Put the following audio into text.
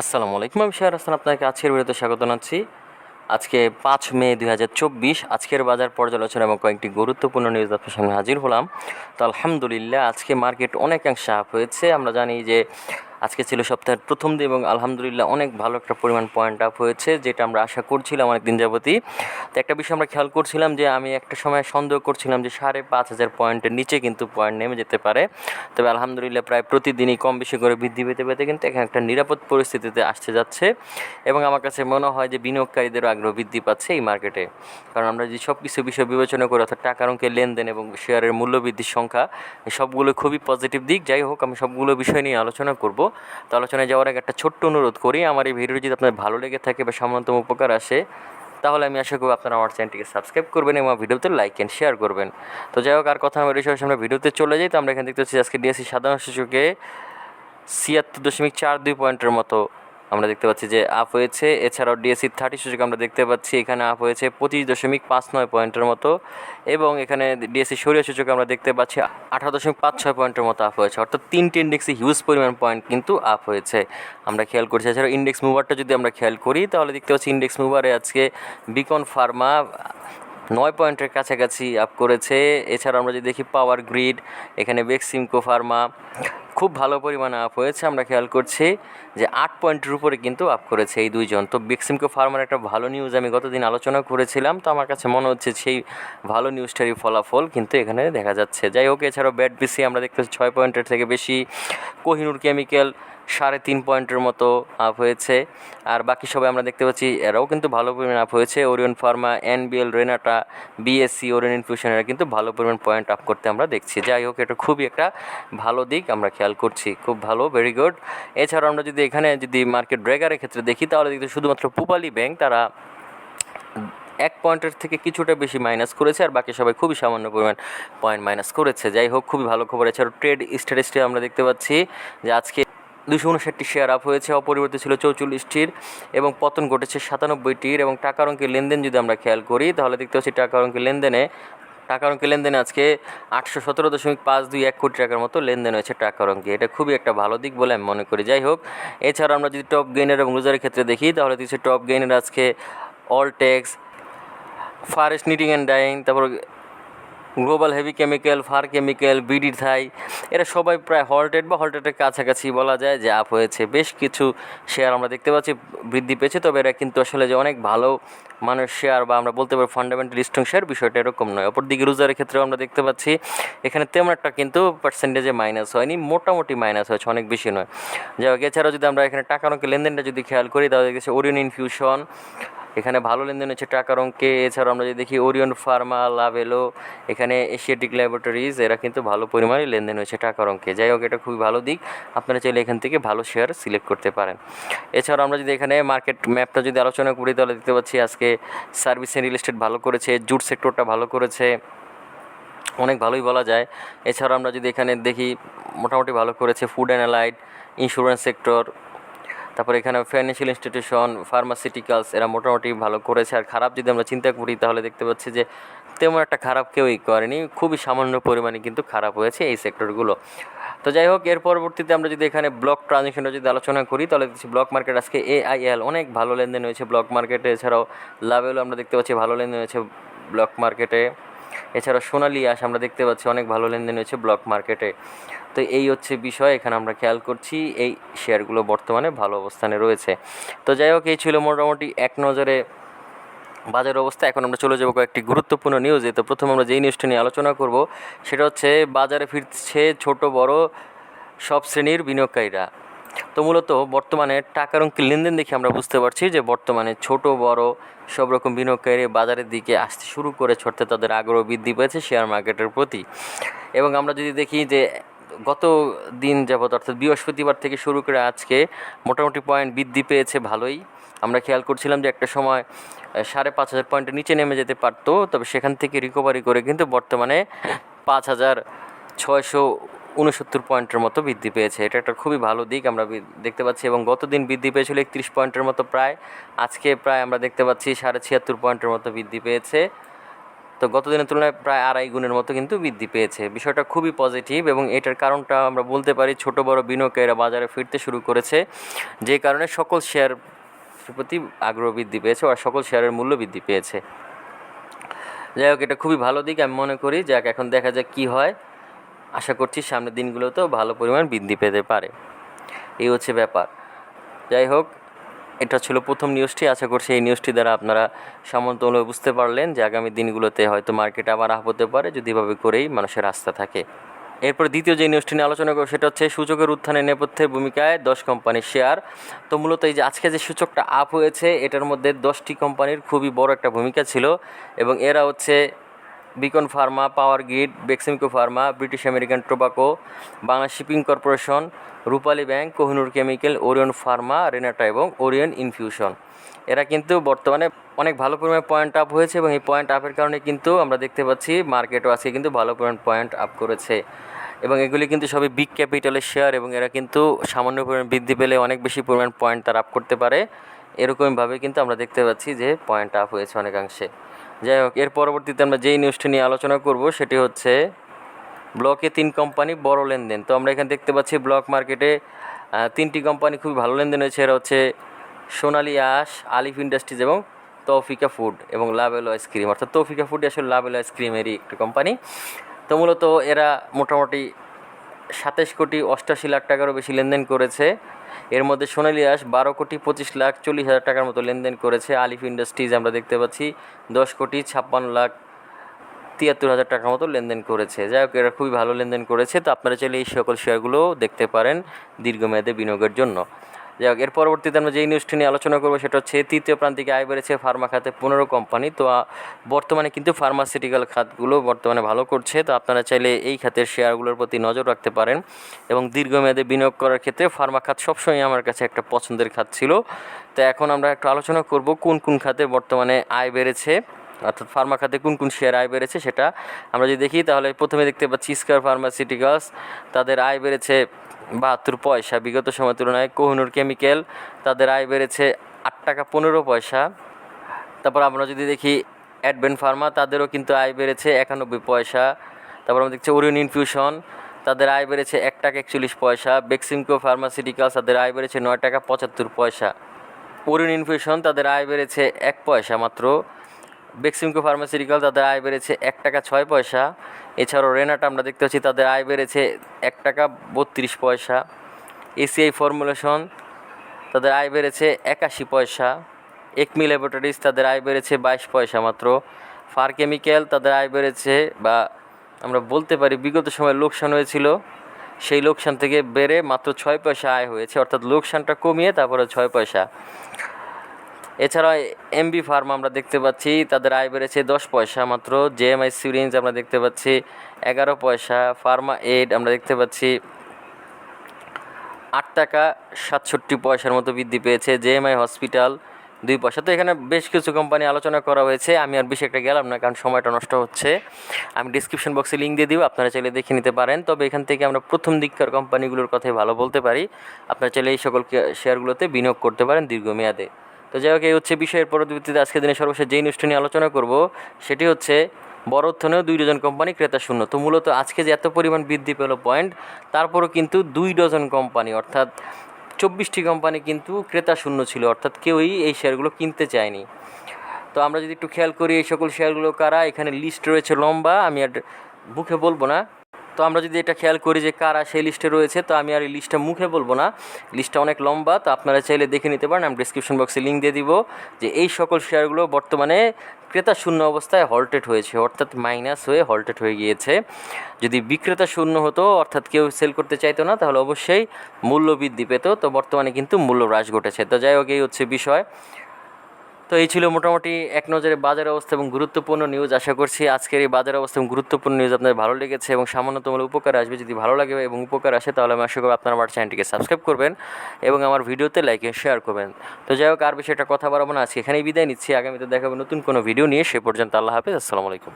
আসসালামু আলাইকুম। আমি শেয়ার হাসান আপনাকে আজকের ভিডিওতে স্বাগত জানাচ্ছি। আজকে পাঁচ মে দুই হাজার চব্বিশ, আজকের বাজার পর্যালোচনা এবং কয়েকটি গুরুত্বপূর্ণ নিউজ আপনার সামনে হাজির হলাম। তো আলহামদুলিল্লাহ, আজকে মার্কেট অনেকাংশে আপ হয়েছে। আমরা জানি যে আজকে ছিল সপ্তাহের প্রথম দিন এবং আলহামদুলিল্লাহ অনেক ভালো একটা পরিমাণ পয়েন্ট আপ হয়েছে, যেটা আমরা আশা করছিলাম অনেক দিন যাবতই। তো একটা বিষয় আমরা খেয়াল করছিলাম যে আমি একটা সময় সন্দেহ করছিলাম যে সাড়ে পাঁচ হাজার পয়েন্টের নিচে কিন্তু পয়েন্ট নেমে যেতে পারে। তবে আলহামদুলিল্লাহ প্রায় প্রতিদিনই কম বেশি করে বৃদ্ধি পেতে পেতে কিন্তু এখানে একটা নিরাপদ পরিস্থিতিতে আসতে যাচ্ছে এবং আমার কাছে মনে হয় যে বিনিয়োগকারীদেরও আগ্রহ বৃদ্ধি পাচ্ছে এই মার্কেটে কারণ আমরা যে সব কিছু বিষয় বিবেচনা করি অর্থাৎ টাকার অঙ্কের লেনদেন এবং শেয়ারের মূল্য বৃদ্ধির সংখ্যা, সবগুলো খুবই পজিটিভ দিক। যাই হোক, আমি সবগুলো বিষয় নিয়ে আলোচনা করব। তো আলোচনায় যাওয়ার আগে একটা ছোট্ট অনুরোধ করি, আমার এই ভিডিও যদি আপনার ভালো লেগে থাকে বা সামান্যতম উপকার আসে, তাহলে আমি আশা করব আপনারা আমার চ্যানেলটিকে সাবস্ক্রাইব করবেন এবং ভিডিওতে লাইক অ্যান্ড শেয়ার করবেন। তো যাই হোক, আর কথা আমার বিষয়ে আমরা ভিডিওতে চলে যাই। তো আমরা এখানে দেখতে পাচ্ছি আজকে ডিএসসি সাধারণ শিশুকে ছিয়াত্তর দশমিক চার দুই পয়েন্টের মতো আমরা দেখতে পাচ্ছি যে আপ হয়েছে। এছাড়াও ডিএসসি থার্টি সূচক আমরা দেখতে পাচ্ছি, এখানে আপ হয়েছে পঁচিশ দশমিক পাঁচ নয় পয়েন্টের মতো। এবং এখানে ডিএসসি সরিয়া সূচক আমরা দেখতে পাচ্ছি, আঠারো দশমিক পাঁচ ছয় পয়েন্টের মতো আপ হয়েছে। অর্থাৎ তিনটি ইন্ডেক্সে হিউজ পরিমাণ পয়েন্ট কিন্তু আপ হয়েছে। আমরা খেয়াল করছি, এছাড়াও ইন্ডেক্স মুভারটা যদি আমরা খেয়াল করি, তাহলে দেখতে পাচ্ছি ইন্ডেক্স মুভারে আজকে বিকন ফার্মা নয় পয়েন্টের কাছাকাছি আপ করেছে। এছাড়া আমরা যদি দেখি পাওয়ার গ্রিড এখানে বেক্সিমকো ফার্মা খুব ভালো পরিমাণে আপ হয়েছে। আমরা খেয়াল করছি যে আট পয়েন্টের উপরে কিন্তু আপ করেছে এই দুইজন। তো বেক্সিমকো ফার্মার একটা ভালো নিউজ আমি গতদিন আলোচনা করেছিলাম। তো আমার কাছে মনে হচ্ছে সেই ভালো নিউজটারই ফলাফল কিন্তু এখানে দেখা যাচ্ছে। যাই হোক, এছাড়াও ব্যাট বিসি আমরা দেখতে পাচ্ছি ছয় পয়েন্টের থেকে বেশি। কোহিনুর কেমিক্যাল সাড়ে তিন পয়েন্টের মতো আপ হয়েছে। আর বাকি সবাই আমরা দেখতে পাচ্ছি এরাও কিন্তু ভালো পরিমাণ আপ হয়েছে। Orion pharma NBL Renata BSC Orion infusion এরা কিন্তু ভালো পরিমাণ পয়েন্ট আপ করতে আমরা দেখছি। যাই হোক, এটা খুবই একটা ভালো দিক। আমরা খেয়াল করছি, খুব ভালো ভেরি গুড এছাড়াও আমরা যদি এখানে যদি মার্কেট ব্রেকারের ক্ষেত্রে দেখি, তাহলে দেখতে শুধুমাত্র পুপালি ব্যাংক তারা এক পয়েন্টের থেকে কিছুটা বেশি মাইনাস করেছে, আর বাকি সবাই খুবই সামান্য পরিমাণ পয়েন্ট মাইনাস করেছে। যাই হোক, খুবই ভালো খবর। এছাড়াও ট্রেড স্ট্যাটিস্টে আমরা দেখতে পাচ্ছি যে আজকে দুশো উনষাটটি শেয়ার আপ হয়েছে, অপরিবর্তিত ছিল চৌচল্লিশটির, এবং পতন ঘটেছে সাতানব্বইটির, এবং টাকার অঙ্কের লেনদেন যদি আমরা খেয়াল করি, তাহলে দেখতে পাচ্ছি টাকার অঙ্কের লেনদেনে টাকার অঙ্কে লেনদেন আজকে আটশো সতেরো দশমিক পাঁচ দুই এক কোটি টাকার মতো লেনদেন হয়েছে টাকার অঙ্কে। এটা খুবই একটা ভালো দিক বলে আমি মনে করি। যাই হোক, এছাড়া আমরা যদি টপ গেইনের এবং লুজারের ক্ষেত্রে দেখি, তাহলে কিছু টপ গেইনের আজকে Alltex Far East knitting and dyeing তারপর global heavy chemical, far chemical, BD Thai, এরা সবাই প্রায় হল্টেড বা হল্টেডের কাছাকাছি বলা যায়, যে আপ হয়েছে। বেশ কিছু শেয়ার আমরা দেখতে পাচ্ছি, বৃদ্ধি পেয়েছে, তবে এরা কিন্তু আসলে যে অনেক ভালো মানুষ শেয়ার বা আমরা বলতে পারি ফান্ডামেন্টাল স্ট্রং শেয়ার বিষয়টা এরকম নয়। অপরদিকে রোজারের ক্ষেত্রেও আমরা দেখতে পাচ্ছি, এখানে তেমন একটা কিন্তু পার্সেন্টেজে মাইনাস হয়নি, মোটামুটি মাইনাস হয়েছে, অনেক বেশি নয়। যাই হোক, এছাড়াও যদি আমরা এখানে অঙ্কের লেনদেনটা যদি খেয়াল করি, তাহলে দেখছি ওরিয়ন ইনফিউশন এখানে ভালো লেনদেন হচ্ছে টাকার অঙ্কে। এছাড়াও আমরা যদি দেখি ওরিয়ন ফার্মা, লাভেলো, এখানে এশিয়াটিক ল্যাবরেটরিজ, এরা কিন্তু ভালো পরিমাণে লেনদেন হয়েছে টাকার অঙ্কে। যাই হোক, এটা খুবই ভালো দিক। আপনারা চাইলে এখান থেকে ভালো শেয়ার সিলেক্ট করতে পারেন। এছাড়াও আমরা যদি এখানে মার্কেট ম্যাপটা যদি আলোচনা করি, তাহলে দেখতে পাচ্ছি আজকে সার্ভিস রিয়েল এস্টেট ভালো করেছে, জুট সেক্টরটা ভালো করেছে। অনেক ভালোই বলা যায়। এছাড়াও আমরা যদি এখানে দেখি, মোটামুটি ভালো করেছে food and allied insurance sector তারপর এখানে ফাইন্যান্সিয়াল ইনস্টিটিউশন ফার্মাসিউটিক্যালস এরা মোটামুটি ভালো করেছে। আর খারাপ যদি আমরা চিন্তা করি, তাহলে দেখতে পাচ্ছি যে তেমন একটা খারাপ কেউই করেনি। খুবই সামান্য পরিমাণে কিন্তু খারাপ হয়েছে এই সেক্টরগুলো তো যাই হোক, এর পরবর্তীতে আমরা যদি এখানে ব্লক ট্রানজেকশনটা যদি আলোচনা করি, তাহলে দেখছি ব্লক মার্কেট আজকে এআইএল অনেক ভালো লেনদেন হয়েছে ব্লক মার্কেটে এছাড়াও লাভেলও আমরা দেখতে পাচ্ছি ভালো লেনদেন হয়েছে ব্লক মার্কেটে এছাড়া সোনালি আস আমরা দেখতে পাচ্ছি, অনেক ভালো লেনদেন হয়েছে ব্লক মার্কেটে। তো এই হচ্ছে বিষয়, এখানে আমরা খেয়াল করছি, এই শেয়ারগুলো বর্তমানে ভালো অবস্থানে রয়েছে। তো যাই হোক, এই ছিল মোটামুটি এক নজরে বাজার অবস্থা। এখন আমরা চলে যাব কয়েকটি গুরুত্বপূর্ণ নিউজে তো প্রথমে আমরা যেই নিউজটা নিয়ে আলোচনা করব, সেটা হচ্ছে বাজারে ফিরছে ছোট বড় সব শ্রেণির বিনিয়োগকারীরা। তো মূলত বর্তমানে টাকার অঙ্কের লেনদেন দেখে আমরা বুঝতে পারছি যে বর্তমানে ছোট, বড় সব রকম বিনিয়োগকারী বাজারের দিকে আসতে শুরু করে ছড়তে তাদের আগ্রহ বৃদ্ধি পেয়েছে শেয়ার মার্কেটের প্রতি। এবং আমরা যদি দেখি যে গত দিন যাবৎ, অর্থাৎ বৃহস্পতিবার থেকে শুরু করে আজকে মোটামুটি পয়েন্ট বৃদ্ধি পেয়েছে ভালোই। আমরা খেয়াল করছিলাম যে একটা সময় সাড়ে পাঁচ হাজার পয়েন্টের নিচে নেমে যেতে পারতো, তবে সেখান থেকে রিকভারি করে কিন্তু বর্তমানে পাঁচ হাজার ছয়শো উনসত্তর পয়েন্টের মতো বৃদ্ধি পেয়েছে। এটা একটা খুবই ভালো দিক আমরা দেখতে পাচ্ছি এবং গত দিন বৃদ্ধি পেয়েছিল একত্রিশ পয়েন্টের মতো প্রায়। আজকে প্রায় আমরা দেখতে পাচ্ছি সাড়ে ছিয়াত্তর পয়েন্টের মতো বৃদ্ধি পেয়েছে। তো গত দিনের তুলনায় প্রায় আড়াই গুণের মতো কিন্তু বৃদ্ধি পেয়েছে। বিষয়টা খুবই পজিটিভ এবং এটার কারণটা আমরা বলতে পারি ছোট বড় বিনিয়োগকারীরা বাজারে ফিরতে শুরু করেছে, যে কারণে সকল শেয়ার প্রতি আগ্রহ বৃদ্ধি পেয়েছে আর সকল শেয়ারের মূল্য বৃদ্ধি পেয়েছে। যাই হোক, এটা খুবই ভালো দিক আমি মনে করি। যাক, এখন দেখা যাক কী হয়। আশা করছি সামনের দিনগুলোতেও ভালো পরিমাণ বৃদ্ধি পেতে পারে। এই হচ্ছে ব্যাপার। যাই হোক, এটা ছিল প্রথম নিউজটি আশা করছি এই নিউজটি দ্বারা আপনারা সামন্তভাবে বুঝতে পারলেন যে আগামী দিনগুলোতে হয়তো মার্কেট আবার আপ হতে পারে যদি এভাবে করেই মানুষের আস্থা থাকে। এরপর দ্বিতীয় যে নিউজটি নিয়ে আলোচনা করব, সেটা হচ্ছে সূচকের উত্থানের নেপথ্যে ভূমিকায় দশ কোম্পানির শেয়ার তো মূলত এই যে আজকে যে সূচকটা আপ হয়েছে, এটার মধ্যে দশটি কোম্পানির খুবই বড় একটা ভূমিকা ছিল এবং এরা হচ্ছে Beacon pharma power grid Beximco pharma British American tobacco Bangla shipping corporation Rupali bank Kohinoor chemical Orion pharma Renata এবং ওরিয়ন ইনফিউশন এরা কিন্তু বর্তমানে অনেক ভালো পরিমাণে পয়েন্ট আপ হয়েছে এবং এই পয়েন্ট আপের কারণে কিন্তু আমরা দেখতে পাচ্ছি মার্কেটও আজকে কিন্তু ভালো পরিমাণ পয়েন্ট আপ করেছে। এবং এগুলি কিন্তু সবই বিগ ক্যাপিটালের শেয়ার এবং এরা কিন্তু সামান্য পরিমাণ বৃদ্ধি পেলে অনেক বেশি পরিমাণ পয়েন্ট তারা আপ করতে পারে। এরকমভাবে কিন্তু আমরা দেখতে পাচ্ছি যে পয়েন্ট আপ হয়েছে অনেকাংশে। যাই হোক, এর পরবর্তীতে আমরা যেই নিউজটি নিয়ে আলোচনা করব, সেটি হচ্ছে ব্লকে তিন কোম্পানি বড় লেনদেন। তো আমরা এখানে দেখতে পাচ্ছি ব্লক মার্কেটে তিনটি কোম্পানি খুবই ভালো লেনদেন হয়েছে। এরা হচ্ছে সোনালী আশ, আলিফ ইন্ডাস্ট্রিজ এবং তৌফিকা ফুড এবং লাভেলো আইসক্রিম অর্থাৎ তৌফিকা ফুড আসলে লাভেলো আইসক্রিমেরই একটি কোম্পানি তো মূলত এরা মোটামুটি সাতাশ কোটি অষ্টাশি লাখ টাকারও বেশি লেনদেন করেছে। এর মধ্যে সোনালী আস বারো কোটি পঁচিশ লাখ চল্লিশ হাজার টাকার মতো লেনদেন করেছে। আলিফ ইন্ডাস্ট্রিজ আমরা দেখতে পাচ্ছি, দশ কোটি ছাপ্পান্ন লাখ তিয়াত্তর হাজার টাকার মতো লেনদেন করেছে। যাই হোক, এরা খুবই ভালো লেনদেন করেছে। তো আপনারা চাইলে এই সকল শেয়ারগুলো দেখতে পারেন দীর্ঘমেয়াদে বিনিয়োগের জন্য। যাই হোক, এর পরবর্তীতে আমরা যেই নিউজটি নিয়ে আলোচনা করব সেটা হচ্ছে তৃতীয় প্রান্তিকে আয় বেড়েছে ফার্মা খাতে পনেরো কোম্পানি তো বর্তমানে কিন্তু ফার্মাসিউটিক্যাল খাতগুলো বর্তমানে ভালো করছে। তো আপনারা চাইলে এই খাতের শেয়ারগুলোর প্রতি নজর রাখতে পারেন। এবং দীর্ঘমেয়াদে বিনিয়োগ করার ক্ষেত্রে ফার্মা খাত সবসময় আমার কাছে একটা পছন্দের খাত ছিল। তো এখন আমরা একটু আলোচনা করব কোন কোন খাতে বর্তমানে আয় বেড়েছে। অর্থাৎ ফার্মা খাতে কোন কোন শেয়ার আয় বেড়েছে সেটা আমরা যদি দেখি, তাহলে প্রথমে দেখতে পাচ্ছি স্কার ফার্মাসিউটিক্যালস তাদের আয় বেড়েছে বাহাত্তর পয়সা। বিগত সময়ের তুলনায় কোহিনুর কেমিক্যাল তাদের আয় বেড়েছে আট টাকা পনেরো পয়সা। তারপর আমরা যদি দেখি অ্যাডভেন্ট ফার্মা তাদেরও কিন্তু আয় বেড়েছে একানব্বই পয়সা। তারপর আমরা দেখছি ওরিয়ন ইনফিউশন তাদের আয় বেড়েছে এক টাকা একচল্লিশ পয়সা। বেক্সিমকো ফার্মাসিউটিক্যালস তাদের আয় বেড়েছে নয় টাকা পঁচাত্তর পয়সা। ওরিয়ন ইনফিউশন তাদের আয় বেড়েছে এক পয়সা মাত্র। বেক্সিমকো ফার্মাসিউটিক্যাল তাদের আয় বেড়েছে এক টাকা ছয় পয়সা। এছাড়াও রেনাটা আমরা দেখতে পাচ্ছি, তাদের আয় বেড়েছে এক টাকা বত্রিশ পয়সা। এসিআই ফর্মুলেশন তাদের আয় বেড়েছে একাশি পয়সা। একমি ল্যাবরেটরিজ তাদের আয় বেড়েছে বাইশ পয়সা মাত্র। ফার কেমিক্যাল তাদের আয় বেড়েছে বা আমরা বলতে পারি বিগত সময় লোকসান হয়েছিল। সেই লোকসান থেকে বেড়ে মাত্র ছয় পয়সা আয় হয়েছে, অর্থাৎ লোকসানটা কমিয়ে তারপরে ছয় পয়সা। এছাড়া এমবি ফার্ম আমরা দেখতে পাচ্ছি, তাদের আয় বেড়েছে দশ পয়সা মাত্র। জেএমআই সিরিঞ্জ আমরা দেখতে পাচ্ছি, এগারো পয়সা। ফার্মা এইড আমরা দেখতে পাচ্ছি, আট টাকা সাতষট্টি পয়সার মতো বৃদ্ধি পেয়েছে। জেএমআই হসপিটাল দুই পয়সা। তো এখানে বেশ কিছু কোম্পানি আলোচনা করা হয়েছে। আমি আর বেশি একটা গেলাম না, কারণ সময়টা নষ্ট হচ্ছে। আমি ডিসক্রিপশন বক্সে লিঙ্ক দিয়ে দিব, আপনারা চাইলে দেখে নিতে পারেন। তবে এখান থেকে আমরা প্রথম দিককার কোম্পানিগুলোর কথাই ভালো বলতে পারি। আপনারা চাইলে এই সকল শেয়ারগুলোতে বিনিয়োগ করতে পারেন দীর্ঘমেয়াদে। তো যাই হোক, এই হচ্ছে বিষয়ের পরবর্তীতে আজকের দিনে সর্বশেষ যেই নিউজটি নিয়ে আলোচনা করব, সেটি হচ্ছে বড় উত্থানেও দুই ডজন কোম্পানি ক্রেতা শূন্য। তো মূলত আজকে যে এত পরিমাণ বৃদ্ধি পেল পয়েন্ট তারপরও কিন্তু দুই ডজন কোম্পানি অর্থাৎ চব্বিশটি কোম্পানি কিন্তু ক্রেতা শূন্য ছিল, অর্থাৎ কেউই এই শেয়ারগুলো কিনতে চায়নি। তো আমরা যদি একটু খেয়াল করি, এই সকল শেয়ারগুলো কারা? এখানে লিস্ট রয়েছে লম্বা, আমি আর মুখে বলব না। তো আমরা যদি এটা খেয়াল করি যে কারা সেই লিস্টে রয়েছে, তো আমি আর এই লিস্টটা মুখে বলব না। লিস্টটা অনেক লম্বা, তো আপনারা চাইলে দেখে নিতে পারেন, আমি ডিসক্রিপশন বক্সে লিঙ্ক দিয়ে দিব যে এই সকল শেয়ারগুলো বর্তমানে ক্রেতা শূন্য অবস্থায় হল্টেড হয়েছে, অর্থাৎ মাইনাস হয়ে হল্টেড হয়ে গিয়েছে। যদি বিক্রেতা শূন্য হতো, অর্থাৎ কেউ সেল করতে চাইতো না, তাহলে অবশ্যই মূল্য বৃদ্ধি পেত, তো বর্তমানে কিন্তু মূল্য হ্রাস ঘটেছে। তো যাই হোক, এই হচ্ছে বিষয়। তো এই ছিল মোটামুটি এক নজরে বাজার অবস্থা এবং গুরুত্বপূর্ণ নিউজ আশা করছি আজকের এই বাজার অবস্থা এবং গুরুত্বপূর্ণ নিউজ আপনাদের ভালো লেগেছে এবং সামান্যতম উপকার আসবে। যদি ভালো লাগে এবং উপকার আসে, তাহলে আমি আশা করি আপনারা আমার চ্যানেলটিকে সাবস্ক্রাইব করবেন এবং আমার ভিডিওতে লাইক শেয়ার করবেন। তো যাই হোক, আর বেশি একটা কথা বাড়াবো না, আজকে এখানেই বিদায় নিচ্ছি। আগামীতে দেখাবো নতুন কোনো ভিডিও নিয়ে। সে পর্যন্ত আল্লাহ হাফেজ। আসসালামু আলাইকুম।